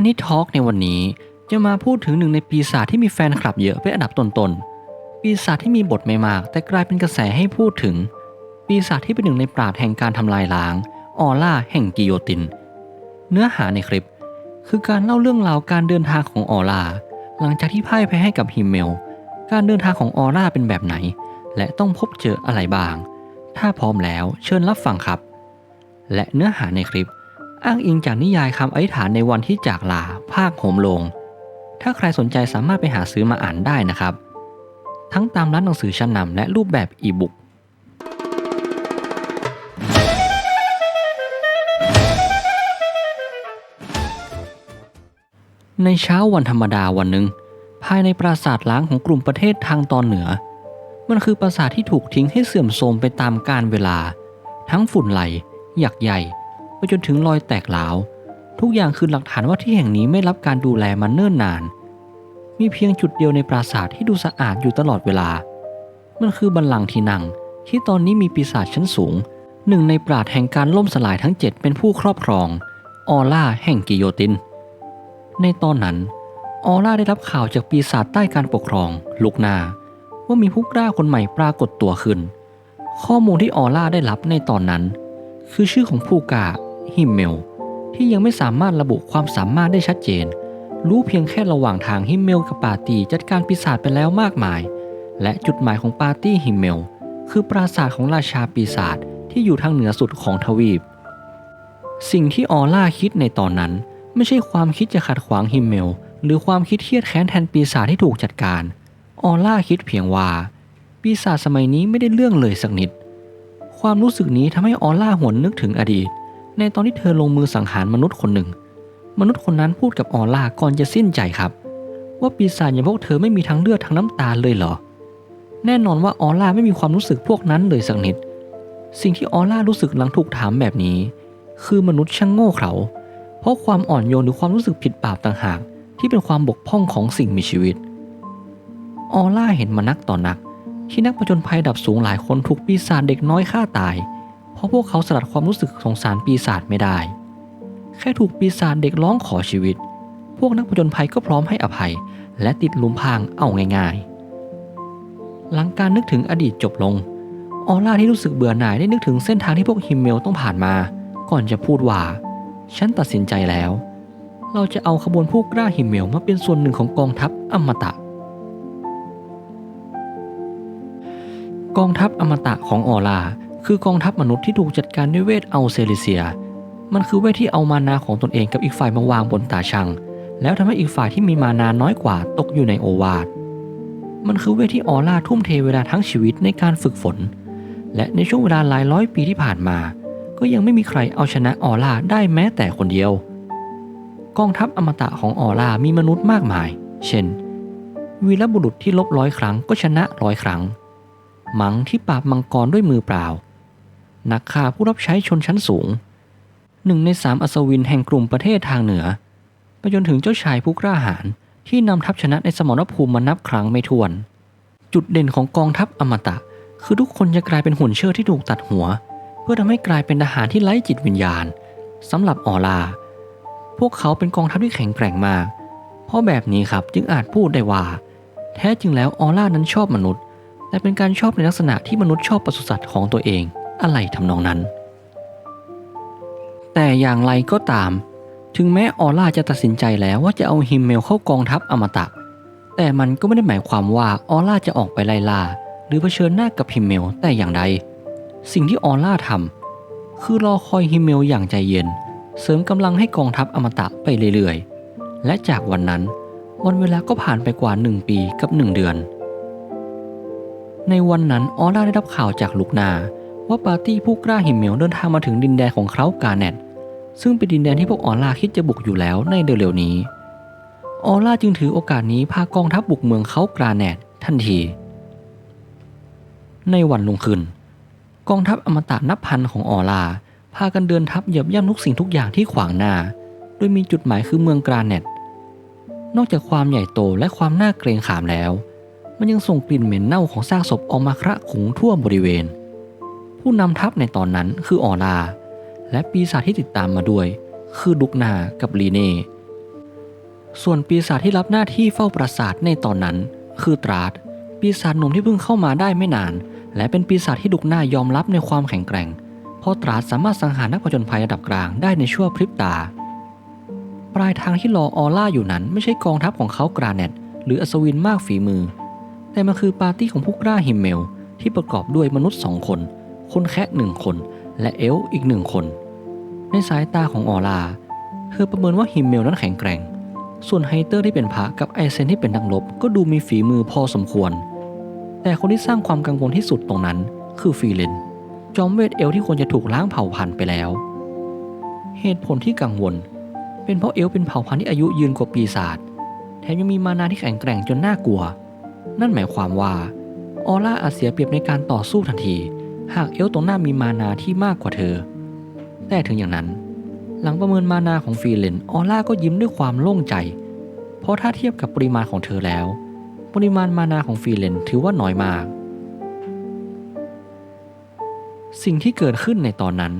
อันนี้ทอล์กในวันนี้จะมาพูดถึงหนึ่งในปีศาจที่มีแฟนคลับเยอะเป็นอันดับต้นๆ ปีศาจที่มีบทไม่มาก แต่กลายเป็นกระแสให้พูดถึง ปีศาจที่เป็นหนึ่งในปราดแห่งการทำลายล้าง ออร่าแห่งกิโยติน เนื้อหาในคลิป คือการเล่าเรื่องราวการเดินทางของออร่าหลังจากที่พ่ายแพ้ให้กับฮิมเมล การเดินทางของออร่าเป็นแบบไหน และต้องพบเจออะไรบ้าง ถ้าพร้อมแล้วเชิญรับฟังครับ และเนื้อหาในคลิป อ้างอิงจากนิยายคำอธิษฐานในวันที่จากลา ภาคโหมลง ถ้าใครสนใจสามารถไปหาซื้อมาอ่านได้นะครับ ทั้งตามร้านหนังสือชั้นนำและรูปแบบอีบุ๊กในเช้าวันธรรมดาวันหนึ่ง ภายในปราสาทล้างของกลุ่มประเทศทางตอนเหนือ มันคือปราสาทที่ถูกทิ้งให้เสื่อมโทรมไปตามกาลเวลา ทั้งฝุ่นไหลหยักใหญ่ ไปจนถึงรอยแตกหลาวทุกอย่างคือหลักฐานว่าที่แห่งนี้ไม่รับการดูแลมาเนิ่นนาน มีเพียงจุดเดียวในปราสาทที่ดูสะอาดอยู่ตลอดเวลา มันคือบัลลังที่นั่งที่ตอนนี้มีปีศาจชั้นสูง หนึ่งในปราดแห่งการล่มสลายทั้งเจ็ดเป็นผู้ครอบครอง ออร่าแห่งกิโยติน ในตอนนั้น ออร่าได้รับข่าวจากปีศาจใต้การปกครอง ลูกนา ว่ามีผู้กล้าคนใหม่ปรากฏตัวขึ้น ข้อมูลที่ออร่าได้รับในตอนนั้น คือชื่อของผู้กล้า ฮิมเมล ที่ยังไม่สามารถระบุความสามารถได้ชัดเจน รู้เพียงแค่ระหว่างทางฮิมเมลกับปาร์ตี้จัดการปีศาจไปแล้วมากมาย และจุดหมายของปาร์ตี้ฮิมเมล คือปราสาทของราชาปีศาจที่อยู่ทางเหนือสุดของทวีป สิ่งที่ออร่าคิดในตอนนั้น ไม่ใช่ความคิดจะขัดขวางฮิมเมล หรือความคิดเครียดแค้นแทนปีศาจที่ถูกจัดการ ออร่าคิดเพียงว่า ปีศาจสมัยนี้ไม่ได้เรื่องเลยสักนิด ความรู้สึกนี้ทำให้ออร่าหวนนึกถึงอดีต ในตอนที่เธอลงมือสังหารมนุษย์คนหนึ่ง มนุษย์คนนั้นพูดกับออร่าก่อนจะสิ้นใจครับ ว่าปีศาจอย่างพวกเธอไม่มีทั้งเลือดทั้งน้ำตาเลยเหรอ แน่นอนว่าออร่าไม่มีความรู้สึกพวกนั้นเลยสักนิด สิ่งที่ออร่ารู้สึกหลังถูกถามแบบนี้ คือมนุษย์ช่างโง่เขลาเพราะความอ่อนโยนหรือความรู้สึกผิดบาปต่างหากที่เป็นความบกพร่องของสิ่งมีชีวิต ออร่าเห็นมานักต่อนัก ที่นักผจญภัยดับสูงหลายคนถูกปีศาจเด็กน้อยฆ่าตาย ราะพวกเขาสลัดความรู้สึกสงสารปีศาจไม่ได้ แค่ถูกปีศาจเด็กร้องขอชีวิต พวกนักผจญภัยก็พร้อมให้อภัย และติดลุมพางเอาง่ายๆ หลังการนึกถึงอดีตจบลง ออร่าที่รู้สึกเบื่อหน่ายได้นึกถึงเส้นทางที่พวกฮิมเมลต้องผ่านมา ก่อนจะพูดว่า ฉันตัดสินใจแล้ว เราจะเอาขบวนผู้กล้าฮิมเมลมาเป็นส่วนหนึ่งของกองทัพอมตะกองทัพอมตะของออร่า คือกองทัพมนุษย์ที่ถูกจัดการด้วยเวทอัลเซลิเซีย มันคือเวทที่เอามานาของตนเองกับอีกฝ่ายมาวางบนตาชังแล้วทำให้อีกฝ่ายที่มีมานาน้อยกว่าตกอยู่ในโอวาท มันคือเวทที่ออร่าทุ่มเทเวลาทั้งชีวิตในการฝึกฝน และในช่วงเวลาหลายร้อยปีที่ผ่านมา ก็ยังไม่มีใครเอาชนะออร่าได้แม้แต่คนเดียว กองทัพอมตะของออร่ามีมนุษย์มากมาย เช่น วีรบุรุษที่ลบร้อยครั้งก็ชนะร้อยครั้ง มังที่ปราบมังกรด้วยมือเปล่า นักฆ่าผู้รับใช้ชนชั้นสูงหนึ่งในสามอัศวินแห่งกลุ่มประเทศทางเหนือ ไปจนถึงเจ้าชายผู้กล้าหาญที่นำทัพชนะในสมรภูมิมานับครั้งไม่ถ้วน จุดเด่นของกองทัพอมตะ คือทุกคนจะกลายเป็นหุ่นเชิดที่ถูกตัดหัว เพื่อทำให้กลายเป็นทหารที่ไร้จิตวิญญาณสำหรับออลา พวกเขาเป็นกองทัพที่แข็งแกร่งมาก เพราะแบบนี้ครับจึงอาจพูดได้ว่า แท้จริงแล้วออร่านั้นชอบมนุษย์ แต่เป็นการชอบในลักษณะที่มนุษย์ชอบปศุสัตว์ของตัวเอง อะไรทำนองนั้น แต่อย่างไรก็ตาม ถึงแม้ออร่าจะตัดสินใจแล้วว่าจะเอาฮิมเมลเข้ากองทัพอมตะ แต่มันก็ไม่ได้หมายความว่าออร่าจะออกไปไล่ล่าหรือเผชิญหน้ากับฮิมเมลแต่อย่างใด สิ่งที่ออร่าทำคือรอคอยฮิมเมลอย่างใจเย็น เสริมกำลังให้กองทัพอมตะไปเรื่อยๆ และจากวันนั้นวันเวลาก็ผ่านไปกว่า1ปีกับ1เดือน ในวันนั้นออร่าได้รับข่าวจากลูกนา ว่าปาร์ตี้ผู้กล้าฮิมเหมลเดินทางมาถึงดินแดนของเขากาเนตซึ่งเป็นดินแดนที่พวกออร่าคิดจะบุกอยู่แล้วในเร็วๆนี้ ออร่าจึงถือโอกาสนี้พากองทัพบุกเมืองเขากราแนตทันที ในวันลงขึ้นกองทัพอมตะนับพันของออร่าพากันเดินทัพเหยียบย่ำทุกสิ่งทุกอย่างที่ขวางหน้า โดยมีจุดหมายคือเมืองกราแนตนอกจากความใหญ่โตและความน่าเกรงขามแล้ว มันยังส่งกลิ่นเหม็นเน่าของซากศพออกมาคระขุงทั่วบริเวณ ผู้นำทัพในตอนนั้นคือออร่าและปีศาจที่ติดตามมาด้วย คือดุกนากับลีเน่ส่วนปีศาจที่รับหน้าที่เฝ้าปราสาทในตอนนั้น คือตราดปีศาจหนุ่มที่เพิ่งเข้ามาได้ไม่นาน และเป็นปีศาจที่ดุกนายอมรับในความแข็งแกร่ง เพราะตราดสามารถสังหารนักผจญภัยระดับกลางได้ในชั่วพริบตา ปลายทางที่รอออร่าอยู่นั้น ไม่ใช่กองทัพของเขากราเนตหรืออัศวินมากฝีมือ แต่มันคือปาร์ตี้ของผู้กล้าฮิมเมล ที่ประกอบด้วยมนุษย์สองคน คนแค่หนึ่งคน และเอลอีกหนึ่งคน ในสายตาของออร่าเธอประเมินว่าฮิมเมลนั้นแข็งแกร่ง ส่วนไฮเตอร์ที่เป็นพระกับไอเซนที่เป็นนักรบก็ดูมีฝีมือพอสมควร แต่คนที่สร้างความกังวลที่สุดตรงนั้น คือฟีเลนจอมเวทเอลที่ควรจะถูกล้างเผ่าพันธุ์ไปแล้ว เหตุผลที่กังวล เป็นเพราะเอลเป็นเผ่าพันธุ์ที่อายุยืนกว่าปีศาจแถมยังมีมานาที่แข็งแกร่งจนน่ากลัว นั่นหมายความว่าออร่าอาจเสียเปรียบในการต่อสู้ทันที หากเอลตรงหน้ามีมานาที่มากกว่าเธอ แต่ถึงอย่างนั้น หลังประเมินมานาของฟีเลนออร่าก็ยิ้มด้วยความโล่งใจ เพราะถ้าเทียบกับปริมาณของเธอแล้ว ปริมาณมานาของฟีเลนถือว่าน้อยมาก สิ่งที่เกิดขึ้นในตอนนั้น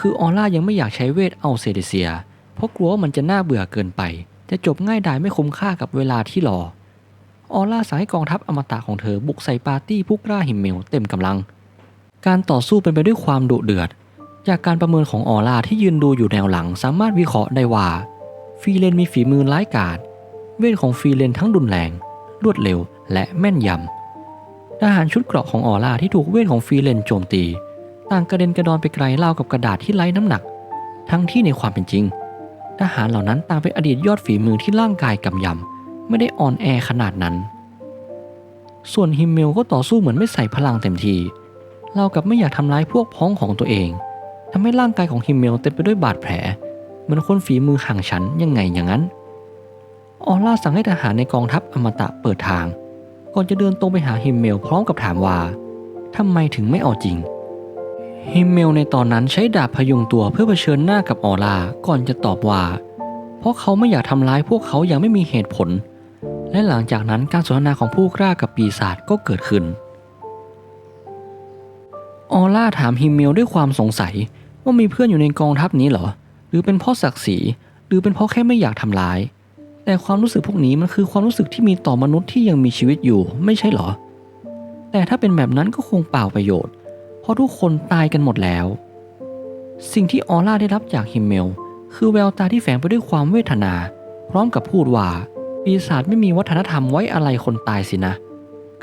คือออร่ายังไม่อยากใช้เวทเอาเซเดเซีย เพราะกลัวว่ามันจะน่าเบื่อเกินไป จะจบง่ายดายไม่คุ้มค่ากับเวลาที่รอออร่าสั่งให้กองทัพอมตะของเธอบุกใส่ปาร์ตี้ผู้กล้าหิมเมลเต็มกำลัง การต่อสู้เป็นไปด้วยความดุเดือด จากการประเมินของออร่าที่ยืนดูอยู่แนวหลังสามารถวิเคราะห์ได้ว่าฟีเลนมีฝีมือร้ายกาจเวทของฟีเลนทั้งรุนแรง รวดเร็วและแม่นยำทหารชุดเกราะของออร่าที่ถูกเวทของฟีเลนโจมตี ต่างกระเด็นกระดอนไปไกลรากับกระดาษที่ไร้น้ำหนัก ทั้งที่ในความเป็นจริง ทหารเหล่านั้นต่างเป็นอดีตยอดฝีมือที่ร่างกายกำยำไม่ได้อ่อนแอขนาดนั้น ส่วนฮิมเมลก็ต่อสู้เหมือนไม่ใส่พลังเต็มที เรากับไม่อยากทำร้ายพวกพ้องของตัวเองทำให้ร่างกายของฮิมเมลเต็มไปด้วยบาดแผลเหมือนคนฝีมือห่างชั้นยังไงอย่างนั้น ออร่าสั่งให้ทหารในกองทัพอมตะเปิดทาง ก่อนจะเดินตรงไปหาฮิมเมลพร้อมกับถามว่าทำไมถึงไม่เอาจริงฮิมเมลในตอนนั้นใช้ดาบพยุงตัวเพื่อเผชิญหน้ากับออร่าก่อนจะตอบว่า เพราะเขาไม่อยากทำร้ายพวกเขาอย่างไม่มีเหตุผล และหลังจากนั้นการสนทนาของผู้กล้ากับปีศาจก็เกิดขึ้น ออร่าถามฮิมเมลด้วยความสงสัยว่ามีเพื่อนอยู่ในกองทัพนี้เหรอ หรือเป็นเพราะศักดิ์ศรีหรือเป็นเพราะแค่ไม่อยากทำร้าย แต่ความรู้สึกพวกนี้มันคือความรู้สึกที่มีต่อมนุษย์ที่ยังมีชีวิตอยู่ไม่ใช่เหรอ แต่ถ้าเป็นแบบนั้นก็คงเปล่าประโยชน์ เพราะทุกคนตายกันหมดแล้ว สิ่งที่ออร่าได้รับจากฮิมเมล คือแววตาที่แฝงไปด้วยความเวทนา พร้อมกับพูดว่าปีศาจไม่มีวัฒนธรรมไว้อะไรคนตายสินะ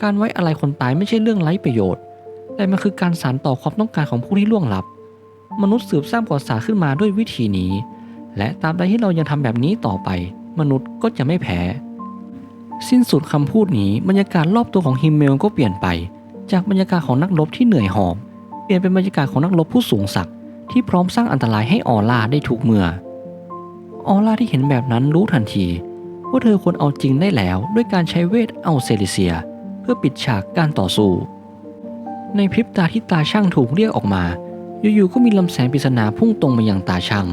การไว้อะไรคนตายไม่ใช่เรื่องไร้ประโยชน์ แต่มันคือการสานต่อความต้องการของผู้ที่ล่วงลับ มนุษย์สืบสร้างประวัติศาสตร์ขึ้นมาด้วยวิธีนี้ และตามใดที่เรายังทำแบบนี้ต่อไป มนุษย์ก็จะไม่แพ้ สิ้นสุดคำพูดนี้บรรยากาศรอบตัวของฮิมเมลก็เปลี่ยนไป จากบรรยากาศของนักรบที่เหนื่อยหอบเปลี่ยนเป็นบรรยากาศของนักรบผู้สูงศักดิ์ที่พร้อมสร้างอันตรายให้ออร่าได้ทุกเมื่อออร่าที่เห็นแบบนั้นรู้ทันที ว่าเธอควรเอาจริงได้แล้วด้วยการใช้เวทเอาเซลิเซีย เพื่อปิดฉากการต่อสู้ ในพริบตาที่ตาช่างถูกเรียกออกมา อยู่ๆก็มีลำแสงปริศนาพุ่งตรงมายังตาช่าง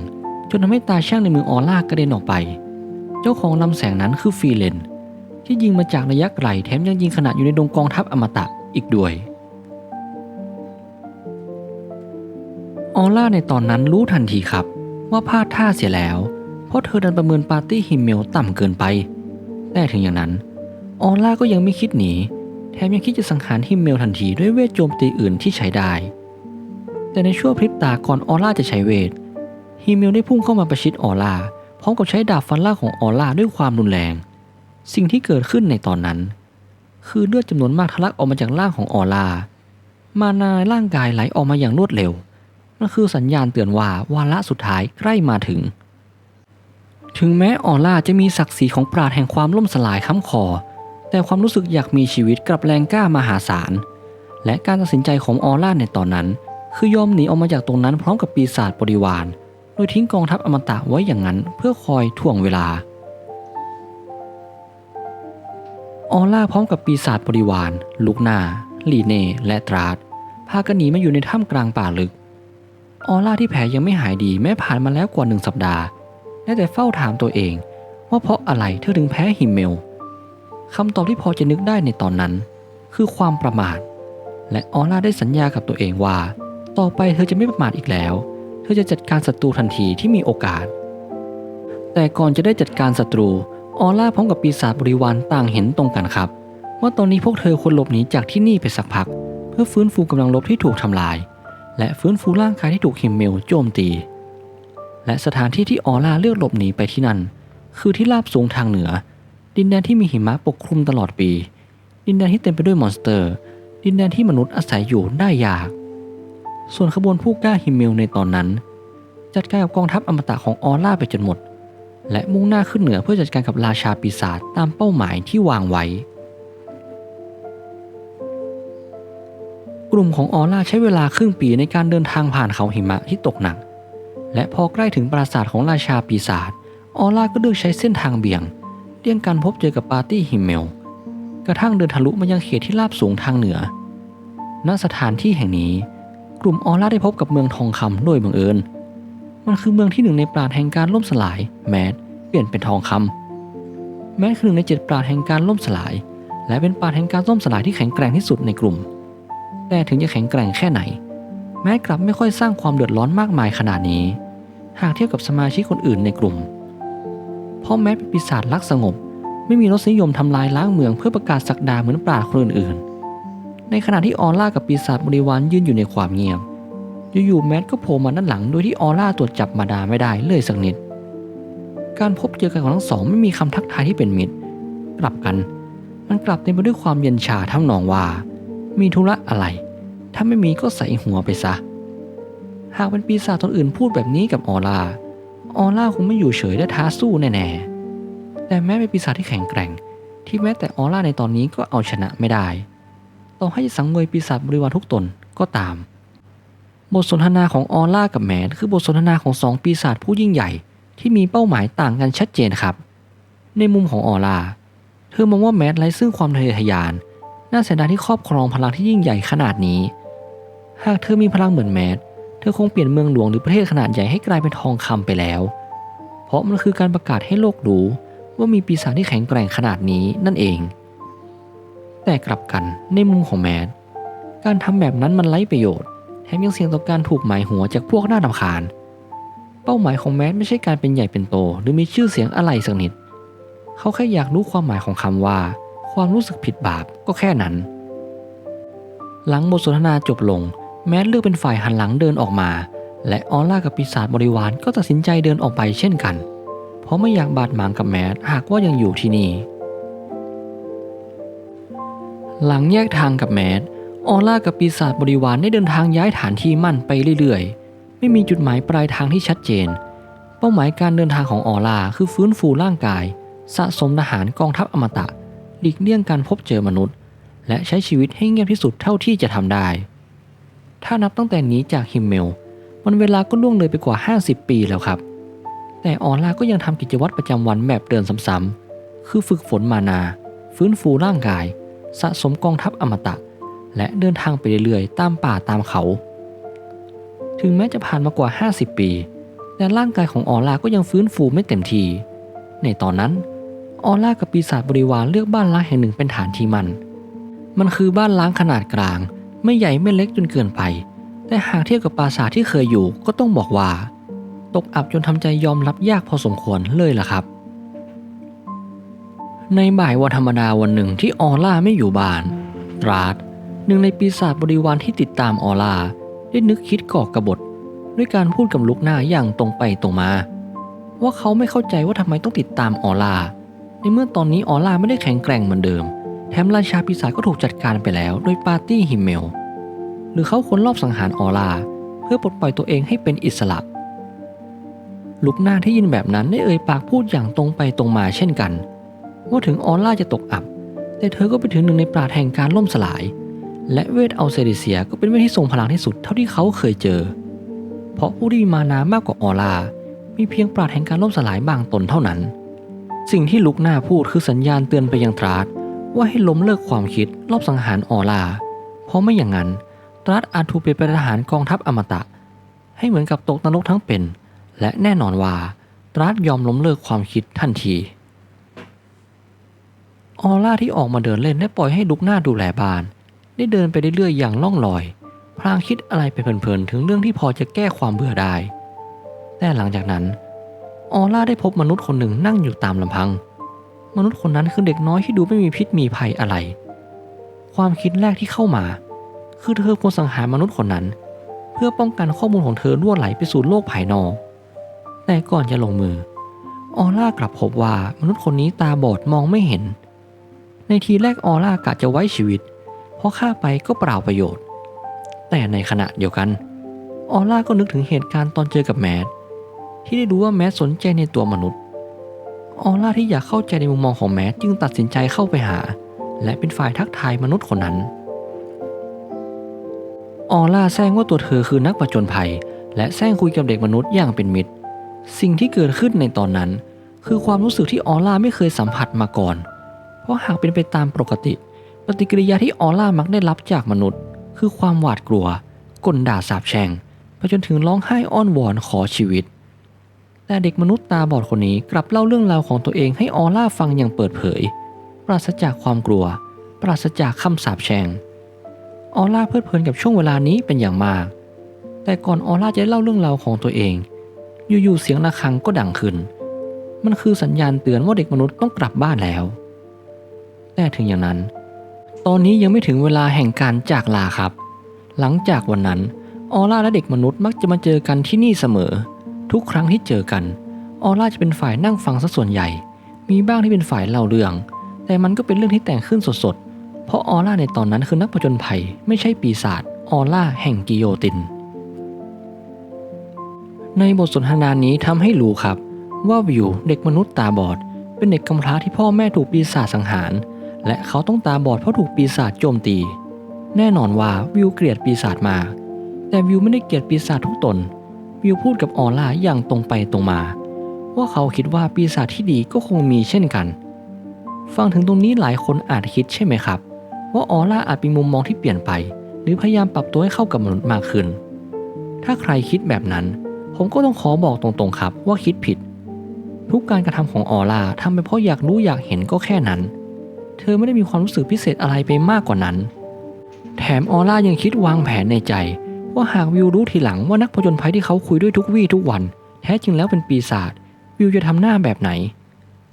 จนทำให้ตาช่างในมือออร่ากระเด็นออกไป เจ้าของลำแสงนั้นคือฟีเลน ที่ยิงมาจากระยะไกลแถมยังยิงขนาดอยู่ในดงกองทัพอมตะอีกด้วยออร่าในตอนนั้นรู้ทันทีครับ ว่าพลาดท่าเสียแล้ว เพราะเธอดันประเมินปาร์ตี้ฮิมเมลต่ำเกินไป แต่ถึงอย่างนั้น ออร่าก็ยังไม่คิดหนี แถมยังคิดจะสังหารฮิมเมลทันทีด้วยเวทโจมตีอื่นที่ใช้ได้ แต่ในช่วงพริบตาก่อนออร่าจะใช้เวทฮิมเมลได้พุ่งเข้ามาประชิดออร่าพร้อมกับใช้ดาบฟันล่าของออร่าด้วยความรุนแรง สิ่งที่เกิดขึ้นในตอนนั้น คือเลือดจำนวนมากทะลักออกมาจากร่างของออร่ามานาในร่างกายไหลออกมาอย่างรวดเร็วนั่นคือสัญญาณเตือนว่าวาระสุดท้ายใกล้มาถึง ถึงแม้ออร่าจะมีศักดิ์ศรีของปราดแห่งความล่มสลายค้ำคอ แต่ความรู้สึกอยากมีชีวิตกลับแรงกล้ามหาศาล และการตัดสินใจของออร่าในตอนนั้น คือยอมหนีออกมาจากตรงนั้นพร้อมกับปีศาจบริวาร โดยทิ้งกองทัพอมตะไว้อย่างนั้นเพื่อคอยถ่วงเวลา ออร่าพร้อมกับปีศาจบริวาร ลูกนาลีเน่และตราดพากันหนีมาอยู่ในถ้ำกลางป่าลึก ออร่าที่แผลยังไม่หายดีแม้ผ่านมาแล้วกว่าหนึ่งสัปดาห์ได้แต่เฝ้าถามตัวเอง ว่าเพราะอะไรเธอถึงแพ้ฮิมเมล คำตอบที่พอจะนึกได้ในตอนนั้น คือความประมาท และออร่าได้สัญญากับตัวเองว่า ต่อไปเธอจะไม่ประมาทอีกแล้ว เธอจะจัดการศัตรูทันทีที่มีโอกาส แต่ก่อนจะได้จัดการศัตรูออร่าพร้อมกับปีศาจบริวารต่างเห็นตรงกันครับ ว่าตอนนี้พวกเธอควรหลบหนีจากที่นี่ไปสักพัก เพื่อฟื้นฟูกำลังลบที่ถูกทำลาย และฟื้นฟูร่างกายที่ถูกฮิมเมลโจมตี และสถานที่ที่ออร่าเลือกหลบหนีไปที่นั่น คือที่ราบสูงทางเหนือ ดินแดนที่มีหิมะปกคลุมตลอดปี ดินแดนที่เต็มไปด้วยมอนสเตอร์ ดินแดนที่มนุษย์อาศัยอยู่ได้ยาก ส่วนขบวนผู้กล้าฮิมเมลในตอนนั้น จัดการกับกองทัพอมตะของออร่าไปจนหมด และมุ่งหน้าขึ้นเหนือเพื่อจัดการกับราชาปีศาจตามเป้าหมายที่วางไว้ กลุ่มของออร่าใช้เวลาครึ่งปีในการเดินทางผ่านเขาหิมะที่ตกหนัก และพอใกล้ถึงปราสาทของราชาปีศาจออร่าก็เลือกใช้เส้นทางเบี่ยง เลี่ยงการพบเจอกับปาร์ตี้ฮิมเมล กระทั่งเดินทะลุมายังเขตที่ราบสูงทางเหนือ ณ สถานที่แห่งนี้ กลุ่มออร่าได้พบกับเมืองทองคำโดยบังเอิญ มันคือเมืองที่หนึ่งในปราดแห่งการล่มสลาย แมดเปลี่ยนเป็นทองคำแมดคือหนึ่งในเจ็ดปราดแห่งการล่มสลาย และเป็นปราดแห่งการล่มสลายที่แข็งแกร่งที่สุดในกลุ่ม แต่ถึงจะแข็งแกร่งแค่ไหน แม้กลับไม่ค่อยสร้างความเดือดร้อนมากมายขนาดนี้ หากเทียบกับสมาชิกคนอื่นในกลุ่ม เพราะแม้เป็นปีศาจรักสงบ ไม่มีรสนิยมทำลายล้างเมืองเพื่อประกาศสักดาเหมือนปราดคนอื่นๆในขณะที่ออร่ากับปีศาจบริวารยืนอยู่ในความเงียบอยู่ๆแมทก็โผล่มาด้านหลังโดยที่ออร่าตรวจจับมาดาไม่ได้เลยสักนิด การพบเจอกันของทั้งสองไม่มีคำทักทายที่เป็นมิตร กลับกัน มันกลับเต็มไปด้วยความเย็นชาทำนองว่า มีธุระอะไร ถ้าไม่มีก็ใส่หัวไปซะ หากเป็นปีศาจตนอื่นพูดแบบนี้กับออร่า ออร่าคงไม่อยู่เฉยและท้าสู้แน่ๆ แต่แม้เป็นปีศาจที่แข็งแกร่ง ที่แม้แต่ออร่าในตอนนี้ก็เอาชนะไม่ได้ ต่อให้สังเวยปีศาจบริวารทุกตนก็ตาม บทสนทนาของออร่ากับแมนคือบทสนทนาของสองปีศาจผู้ยิ่งใหญ่ ที่มีเป้าหมายต่างกันชัดเจนครับ ในมุมของออร่าเธอมองว่าแมนไร้ซึ่งความทะเยอทะยาน น่าเสียดายที่ครอบครองพลังที่ยิ่งใหญ่ขนาดนี้ หากเธอมีพลังเหมือนแมน เธอคงเปลี่ยนเมืองหลวงหรือประเทศขนาดใหญ่ให้กลายเป็นทองคำไปแล้ว เพราะมันคือการประกาศให้โลกรู้ว่ามีปีศาจที่แข็งแกร่งขนาดนี้นั่นเอง แต่กลับกันในมุมของแมนการทำแบบนั้นมันไร้ประโยชน์ แถมยังเสี่ยงต่อการถูกหมายหัวจากพวกหน้าดำคาญ เป้าหมายของแมนไม่ใช่การเป็นใหญ่เป็นโต หรือมีชื่อเสียงอะไรสักนิด เขาแค่อยากรู้ความหมายของคำว่า ความรู้สึกผิดบาปก็แค่นั้น หลังบทสนทนาจบลง แมทเลือกเป็นฝ่ายหันหลังเดินออกมา และออร่ากับปีศาจบริวารก็ตัดสินใจเดินออกไปเช่นกัน เพราะไม่อยากบาดหมางกับแมทหากว่ายังอยู่ที่นี่ หลังแยกทางกับแมทออร่ากับปีศาจบริวารได้เดินทางย้ายฐานที่มั่นไปเรื่อยๆ ไม่มีจุดหมายปลายทางที่ชัดเจน เป้าหมายการเดินทางของออร่าคือฟื้นฟูร่างกาย สะสมทหารกองทัพอมตะ หลีกเลี่ยงการพบเจอมนุษย์ และใช้ชีวิตให้เงียบที่สุดเท่าที่จะทำได้ ถ้านับตั้งแต่หนี้จากฮิมเมล มันเวลาก็ล่วงเลยไปกว่า 50 ปีแล้วครับ แต่ออร่าก็ยังทำกิจวัตรประจำวันแบบเดิมซ้ำๆ คือฝึกฝนมานา ฟื้นฟูร่างกาย สะสมกองทัพอมตะ และเดินทางไปเรื่อยๆ ตามป่าตามเขา ถึงแม้จะผ่านมากว่า 50 ปี แต่ร่างกายของออร่าก็ยังฟื้นฟูไม่เต็มทีในตอนนั้นออร่ากับปีศาจบริวารเลือกบ้านล้างแห่งหนึ่งเป็นฐานที่มัน มันคือบ้านล้างขนาดกลาง ไม่ใหญ่ไม่เล็กจนเกินไป แต่หากเทียบกับปราสาทที่เคยอยู่ก็ต้องบอกว่า ตกอับจนทำใจยอมรับยากพอสมควรเลยล่ะครับ ในบ่ายวันธรรมดาวันหนึ่งที่ออร่าไม่อยู่บ้าน ตราดหนึ่งในปีศาจบริวารที่ติดตามออร่าได้นึกคิดก่อกระบฏด้วยการพูดกับลุกหน้าอย่างตรงไปตรงมา ว่าเขาไม่เข้าใจว่าทำไมต้องติดตามออร่าในเมื่อตอนนี้ออร่าไม่ได้แข็งแกร่งเหมือนเดิม แถมราชาปีศาจก็ถูกจัดการไปแล้วโดยปาร์ตี้ฮิมเมล หรือเขาควรลอบสังหารออร่าเพื่อปลดปล่อยตัวเองให้เป็นอิสระ ลุกหน้าที่ยินแบบนั้นได้เอ่ยปากพูดอย่างตรงไปตรงมาเช่นกัน ว่าถึงออร่าจะตกอับ แต่เธอก็เป็นถึงหนึ่งในปราดแห่งการล่มสลาย และเวทอัลเซริเซียก็เป็นเวทที่ทรงพลังที่สุดเท่าที่เขาเคยเจอ เพราะผู้ที่มีมานามากกว่าออร่ามีเพียงปราดแห่งการล่มสลายบางตนเท่านั้น สิ่งที่ลุกหน้าพูดคือสัญญาณเตือนไปยังตราด ว่าให้ล้มเลิกความคิดรอบสังหารออร่าเพราะไม่อย่างนั้นตรัสอาจถูกเปลี่ยนเป็นทหารกองทัพอมตะ ให้เหมือนกับตกนรกทั้งเป็น และแน่นอนว่าตรัสยอมล้มเลิกความคิดทันที ออร่าที่ออกมาเดินเล่นได้ปล่อยให้ลุกหน้าดูแลบ้าน ได้เดินไปเรื่อยๆอย่างล่องลอย พลางคิดอะไรไปเพลินๆถึงเรื่องที่พอจะแก้ความเบื่อได้ แต่หลังจากนั้น ออร่าได้พบมนุษย์คนหนึ่งนั่งอยู่ตามลำพัง มนุษย์คนนั้นคือเด็กน้อยที่ดูไม่มีพิษมีภัยอะไร ความคิดแรกที่เข้ามา คือเธอควรสังหารมนุษย์คนนั้น เพื่อป้องกันข้อมูลของเธอรั่วไหลไปสู่โลกภายนอก แต่ก่อนจะลงมือ ออร่ากลับพบว่ามนุษย์คนนี้ตาบอดมองไม่เห็น ในทีแรกออร่ากะจะไว้ชีวิต เพราะฆ่าไปก็เปล่าประโยชน์ แต่ในขณะเดียวกัน ออร่าก็นึกถึงเหตุการณ์ตอนเจอกับแมดที่ได้รู้ว่าแมดสนใจในตัวมนุษย์ ออร่าที่อยากเข้าใจในมุมมองของแมดจึงตัดสินใจเข้าไปหา และเป็นฝ่ายทักทายมนุษย์คนนั้น ออร่าแซงว่าตัวเธอคือนักประจนภัย และแซงคุยกับเด็กมนุษย์อย่างเป็นมิตร สิ่งที่เกิดขึ้นในตอนนั้น คือความรู้สึกที่ออร่าไม่เคยสัมผัสมาก่อน เพราะหากเป็นไปตามปกติ ปฏิกิริยาที่ออร่ามักได้รับจากมนุษย์ คือความหวาดกลัวกลด่าสาบแช่งไปจนถึงร้องไห้อ้อนวอนขอชีวิต แต่เด็กมนุษย์ตาบอดคนนี้กลับเล่าเรื่องราวของตัวเองให้ออร่าฟังอย่างเปิดเผย ปราศจากความกลัว ปราศจากคำสาปแช่งออร่าเพลิดเพลินกับช่วงเวลานี้เป็นอย่างมาก แต่ก่อนออร่าจะเล่าเรื่องราวของตัวเอง อยู่ๆเสียงะระฆังก็ดังขึ้น มันคือสัญญาณเตือนว่าเด็กมนุษย์ต้องกลับบ้านแล้ว แต่ถึงอย่างนั้น ตอนนี้ยังไม่ถึงเวลาแห่งการจากลาครับ หลังจากวันนั้นออร่าและเด็กมนุษย์มักจะมาเจอกันที่นี่เสมอ ทุกครั้งที่เจอกัน ออร่าจะเป็นฝ่ายนั่งฟังซะส่วนใหญ่ มีบ้างที่เป็นฝ่ายเล่าเรื่อง แต่มันก็เป็นเรื่องที่แต่งขึ้นสดๆ เพราะออร่าในตอนนั้นคือนักผจญภัย ไม่ใช่ปีศาจ ออร่าแห่งกิโยติน ในบทสนทนานี้ทำให้รู้ครับ ว่าวิวเด็กมนุษย์ตาบอด เป็นเด็กกำพร้าที่พ่อแม่ถูกปีศาจสังหาร และเขาต้องตาบอดเพราะถูกปีศาจโจมตี แน่นอนว่าวิวเกลียดปีศาจมาก แต่วิวไม่ได้เกลียดปีศาจทุกตน วิวพูดกับออร่าอย่างตรงไปตรงมา ว่าเขาคิดว่าปีศาจที่ดีก็คงมีเช่นกัน ฟังถึงตรงนี้หลายคนอาจคิดใช่ไหมครับ ว่าออร่าอาจมีมุมมองที่เปลี่ยนไป หรือพยายามปรับตัวให้เข้ากับมนุษย์มากขึ้น ถ้าใครคิดแบบนั้น ผมก็ต้องขอบอกตรงๆครับว่าคิดผิด ทุกการกระทำของออร่าทำไปเพราะอยากรู้อยากเห็นก็แค่นั้น เธอไม่ได้มีความรู้สึกพิเศษอะไรไปมากกว่านั้น แถมออร่ายังคิดวางแผนในใจ ว่าหากวิวรู้ทีหลังว่านักผจญภัยที่เขาคุยด้วยทุกวี่ทุกวัน แท้จริงแล้วเป็นปีศาจวิวจะทำหน้าแบบไหน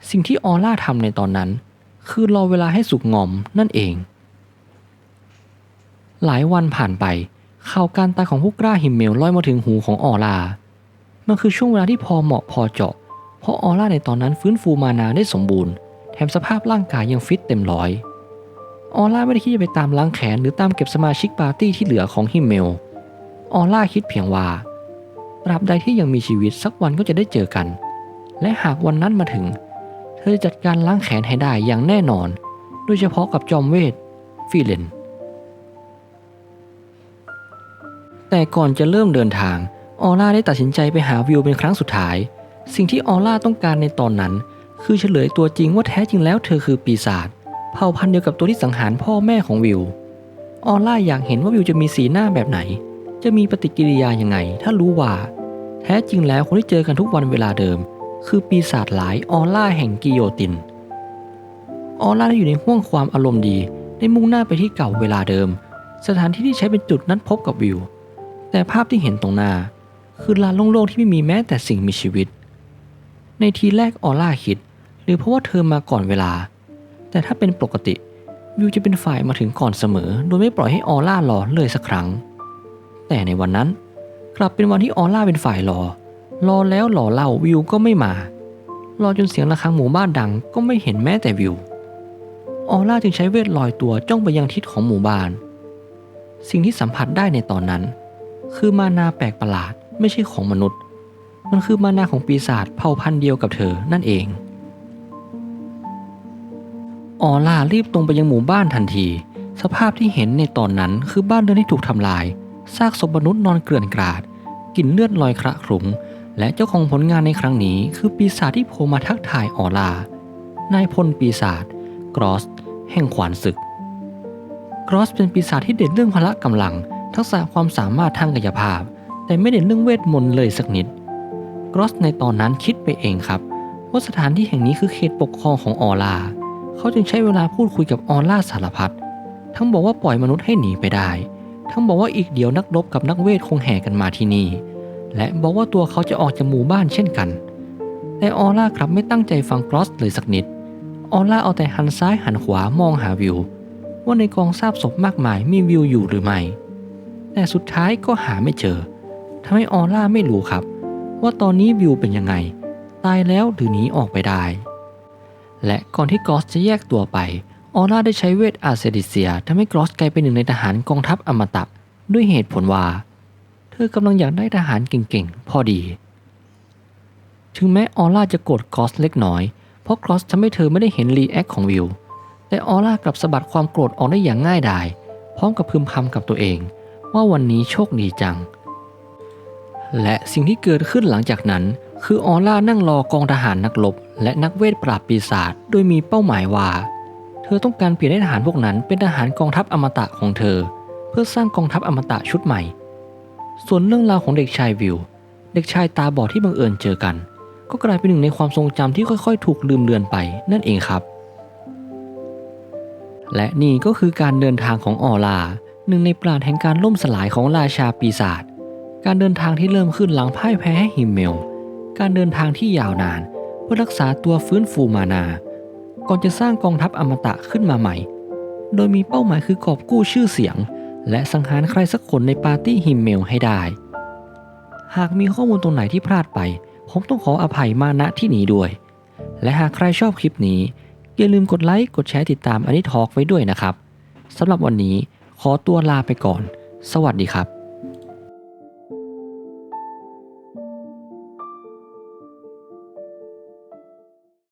สิ่งที่ออร่าทำในตอนนั้น คือรอเวลาให้สุกงอมนั่นเอง หลายวันผ่านไปข่าวการตายของผู้กล้าหิมเมลลอยมาถึงหูของออร่ามันคือช่วงเวลาที่พอเหมาะพอเจาะ เพราะออร่าในตอนนั้นฟื้นฟูมานาได้สมบูรณ์ แถมสภาพร่างกายยังฟิตเต็มร้อย ออร่าไม่ได้คิดจะไปตามล้างแขนหรือตามเก็บสมาชิกปาร์ตี้ที่เหลือของฮิมเมล ออร่าคิดเพียงว่าตราบใดที่ยังมีชีวิตสักวันก็จะได้เจอกัน และหากวันนั้นมาถึง เธอจะจัดการล้างแขนให้ได้อย่างแน่นอน โดยเฉพาะกับจอมเวทฟิเลนแต่ก่อนจะเริ่มเดินทาง ออร่าได้ตัดสินใจไปหาวิวเป็นครั้งสุดท้าย สิ่งที่ออร่าต้องการในตอนนั้น คือเฉลยตัวจริงว่าแท้จริงแล้วเธอคือปีศาจเผ่าพันธุ์เดียวกับตัวที่สังหารพ่อแม่ของวิว ออร่าอยากเห็นว่าวิวจะมีสีหน้าแบบไหน จะมีปฏิกิริยายังไง ถ้ารู้ว่า แท้จริงแล้วคนที่เจอกันทุกวันเวลาเดิม คือปีศาจหลายออร่าแห่งกิโยติน ออร่าได้อยู่ในห่วงความอารมณ์ดีได้มุ่งหน้าไปที่เก่าเวลาเดิม สถานที่ที่ใช้เป็นจุดนัดพบกับวิว แต่ภาพที่เห็นตรงหน้า คือลานโล่งๆที่ไม่มีแม้แต่สิ่งมีชีวิต ในทีแรกออร่าคิด หรือเพราะว่าเธอมาก่อนเวลา แต่ถ้าเป็นปกติวิวจะเป็นฝ่ายมาถึงก่อนเสมอ โดยไม่ปล่อยให้ออร่ารอเลยสักครั้ง แต่ในวันนั้น กลับเป็นวันที่ออร่าเป็นฝ่ายรอ รอแล้วรอเล่าวิวก็ไม่มา รอจนเสียงระฆังหมู่บ้านดังก็ไม่เห็นแม้แต่วิว ออร่าจึงใช้เวทลอยตัวจ้องไปยังทิศของหมู่บ้าน สิ่งที่สัมผัสได้ในตอนนั้น คือมานาแปลกประหลาดไม่ใช่ของมนุษย์ มันคือมานาของปีศาจเผ่าพันธุ์เดียวกับเธอนั่นเอง ออล่ารีบตรงไปยังหมู่บ้านทันที สภาพที่เห็นในตอนนั้นคือบ้านเรือนที่ถูกทำลาย ซากศพมนุษย์นอนเกลื่อนกราดกลิ่นเลือดลอยคระขรุง และเจ้าของผลงานในครั้งนี้คือปีศาจที่โผล่มาทักทายออลานายพลปีศาจกรอส แห่งขวานศึก กรอสเป็นปีศาจที่เด่นเรื่องพละกำลัง ทักษะความสามารถทางกายภาพ แต่ไม่เด่นเรื่องเวทมนต์เลยสักนิด กรอสในตอนนั้นคิดไปเองครับว่าสถานที่แห่งนี้คือเขตปกครองของออร่าเขาจึงใช้เวลาพูดคุยกับออร่าสารพัดทั้งบอกว่าปล่อยมนุษย์ให้หนีไปได้ ทั้งบอกว่าอีกเดี๋ยวนักรบกับนักเวทคงแห่กันมาที่นี่ และบอกว่าตัวเขาจะออกจากหมู่บ้านเช่นกัน แต่ออร่ากลับไม่ตั้งใจฟังกรอสเลยสักนิด ออร่าเอาแต่หันซ้ายหันขวามองหาวิว ว่าในกองซากศพมากมายมีวิวอยู่หรือไม่ แต่สุดท้ายก็หาไม่เจอทำให้ออร่าไม่รู้ครับ ว่าตอนนี้วิวเป็นยังไง ตายแล้วหรือหนีออกไปได้ และก่อนที่กอสจะแยกตัวไป ออร่าได้ใช้เวทอาเซดิเซียทำให้กรอสกลายเป็นหนึ่งในทหารกองทัพอมตะ ด้วยเหตุผลว่า เธอกำลังอยากได้ทหารเก่งๆ พอดี ถึงแม้ออร่าจะโกรธกรอสเล็กน้อย เพราะกรอสทำให้เธอไม่ได้เห็นรีแอคของวิว แต่ออร่ากลับสะบัดความโกรธออกได้อย่างง่ายดาย พร้อมกับพึมพำกับตัวเอง ว่าวันนี้โชคดีจัง และสิ่งที่เกิดขึ้นหลังจากนั้น คือออร่านั่งรอกองทหารนักรบและนักเวทปราบปีศาจโดยมีเป้าหมายว่า เธอต้องการเปลี่ยนให้ทหารพวกนั้นเป็นทหารกองทัพอมตะของเธอ เพื่อสร้างกองทัพอมตะชุดใหม่ ส่วนเรื่องราวของเด็กชายวิว เด็กชายตาบอดที่บังเอิญเจอกัน ก็กลายเป็นหนึ่งในความทรงจำที่ค่อยๆ ถูกลืมเลือนไปนั่นเองครับ และนี่ก็คือการเดินทางของออลาหนึ่งในปราดแห่งการล่มสลายของราชาปีศาจการเดินทางที่เริ่มขึ้นหลังพ่ายแพ้ให้ฮิมเมล การเดินทางที่ยาวนาน เพื่อรักษาตัวฟื้นฟูมานา ก่อนจะสร้างกองทัพอมตะขึ้นมาใหม่ โดยมีเป้าหมายคือกอบกู้ชื่อเสียง และสังหารใครสักคนในปาร์ตี้ฮิมเมลให้ได้ หากมีข้อมูลตรงไหนที่พลาดไป ผมต้องขออภัยมาณที่นี้ด้วย และหากใครชอบคลิปนี้ อย่าลืมกดไลค์กดแชร์ติดตามอันนี้ทอล์กไว้ด้วยนะครับสำหรับวันนี้ขอตัวลาไปก่อน สวัสดีครับ